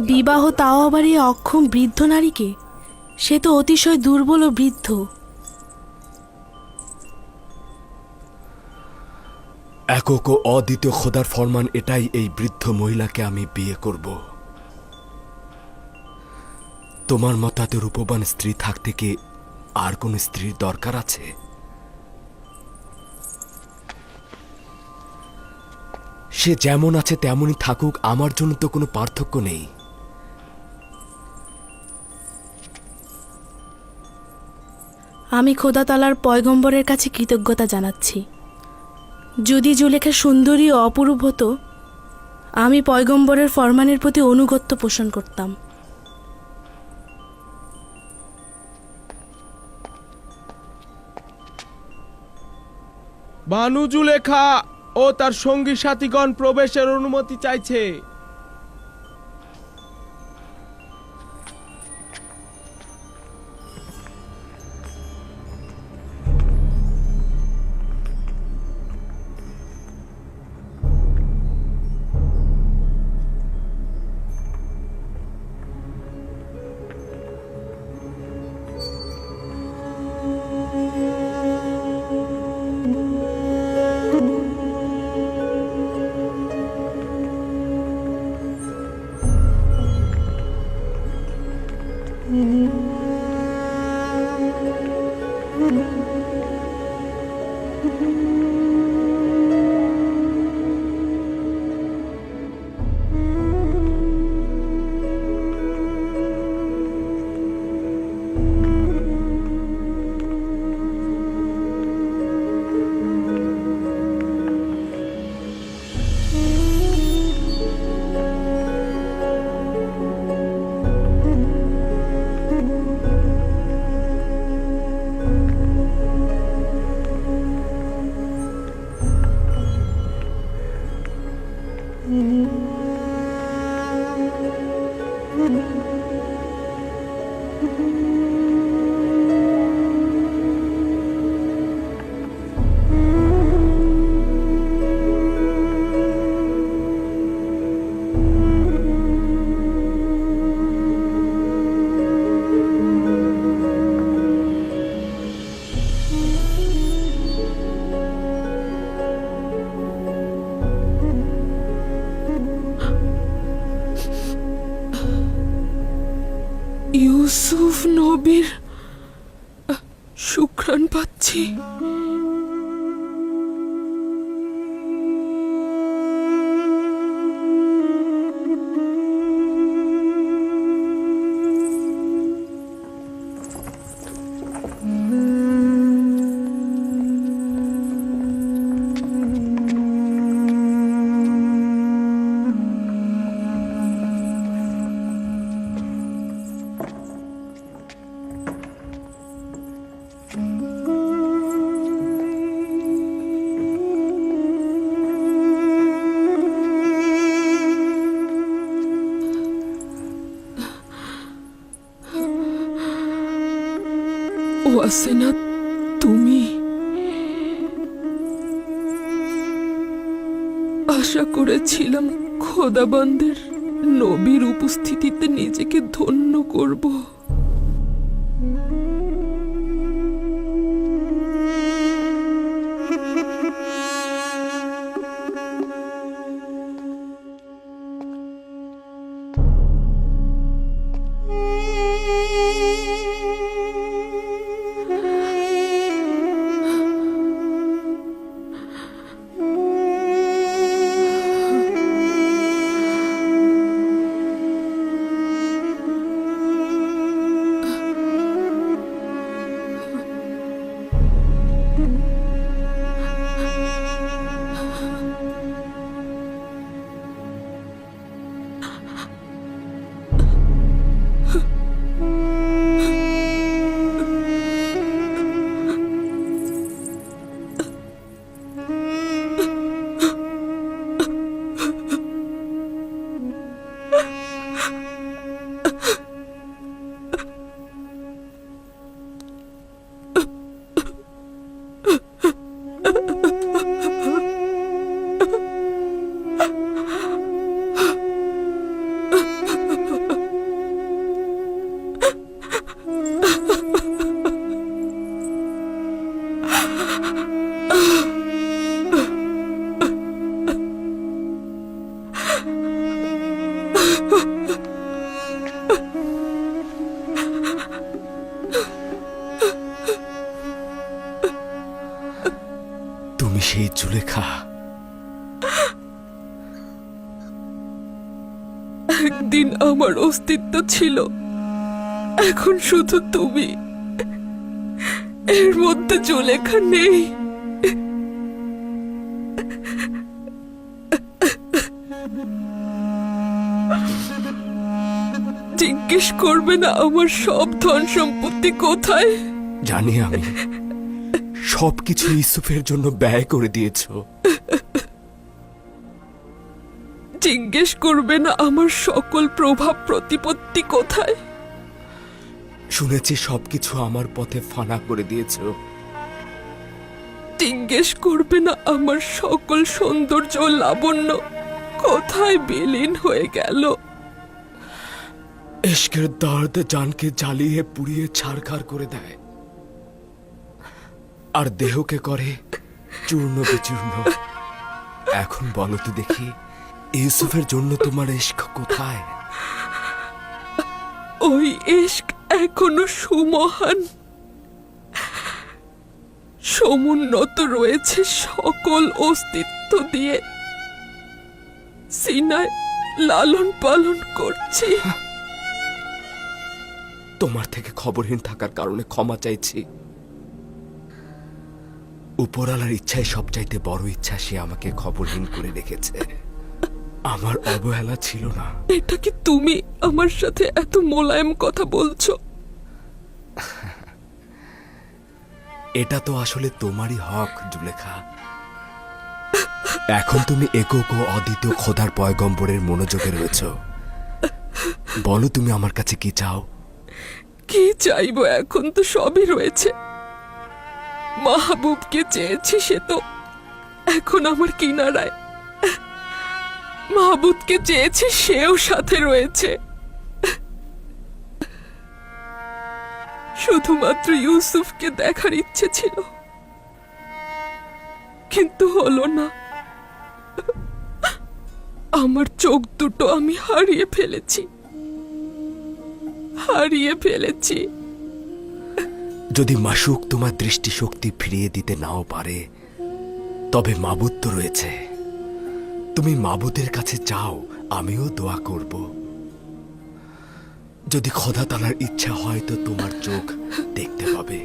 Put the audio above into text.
বিবাহ তাও আবার এই অক্ষম বৃদ্ধ নারীকে? সে তো অতিশয় দুর্বল ও বৃদ্ধ। একক ও অদ্বিতীয় খোদার ফরমান এটাই এই বৃদ্ধ মহিলাকে আমি বিয়ে করব। তোমার মতাতে রূপবান স্ত্রী থাকতে কি আর কোন স্ত্রীর দরকার আছে? সে যেমন আছে তেমনই থাকুক, আমার জন্য তো কোনো পার্থক্য নেই। আমি খোদা তালার পয়গম্বরের কাছে কৃতজ্ঞতা জানাচ্ছি। যদি জুলেখা সুন্দরী ও অপরূপ হতো, আমি পয়গম্বরের ফরমানের প্রতি অনুগত্য পোষণ করতাম। বানু জুলেখা ও তার সঙ্গী সাথীগণ প্রবেশের অনুমতি চাইছে। নবীর সুক্রান পাচ্ছি। ওয়াসেনা তুমি? আশা করেছিলাম খোদাবন্দের নবীর উপস্থিতিতে নিজেকে ধন্য করব। সুলেখা একদিন আমার অস্তিত্ব ছিল। এখন শুধু তুমি। এর মধ্যে জুলেখা নেই। জিজ্ঞেস করবে না আমার সব ধন সম্পত্তি কোথায়? জানি আমি। সবকিছু ইউসুফের জন্য ব্যয় করে দিয়েছ। জিজ্ঞেস করবে না আমার সকল প্রভাব প্রতিপত্তি কোথায়? শুনেছি সবকিছু আমার পথে ফানা করে দিয়েছ। জিজ্ঞেস করবে না আমার সকল সৌন্দর্য লাবণ্য কোথায় বিলীন হয়ে গেল? ইশকের দর্দ জানকে জ্বালিয়ে পুড়িয়ে ছাড়খাড় করে দেয়। আর দেহকে করে চূর্ণ বিচূর্ণ। এখন বলো তো দেখি ইউসুফের জন্য তোমার ইশক কোথায়? ওই ইস্ক এখনও সুমহান। সমুন্নত রয়েছে সকল অস্তিত্ব দিয়ে। সিনায় লালন পালন করছি। তোমার থেকে খবরহীন থাকার কারণে ক্ষমা চাইছি। উপরালার ইচ্ছাই সবচাইতে বড় ইচ্ছা সে আমাকে খবরহীন করে রেখেছে। আমার অবহেলা ছিল না। এটা কি তুমি আমার সাথে এত মোলায়েম কথা বলছো? এটা তো আসলে তোমারই হক জুলেখা। এখন তুমি একক ও অদ্বিতীয় খোদার পয়গম্বরের মনোযোগে রয়েছ। বলো তুমি আমার কাছে কি চাও? কি চাইব? এখন তো সবই রয়েছে। মাহবুবকে চেয়েছি সে তো। এখন আমার কিনারায়। মাহবুবকে চেয়েছি সেও সাথে রয়েছে। শুধুমাত্র ইউসুফকে দেখার ইচ্ছে ছিল। কিন্তু হলো না। আমার চোখ দুটো আমি হারিয়ে ফেলেছি। হারিয়ে ফেলেছি। যদি মাসুক তোমার দৃষ্টিশক্তি ফিরিয়ে দিতে নাও পারে, তবে মাবুদ তো রয়েছে। তুমি মাবুদের কাছে চাও আমিও দোয়া করব। যদি খোদা তালার ইচ্ছা হয় তো তোমার চোখ দেখতে পাবে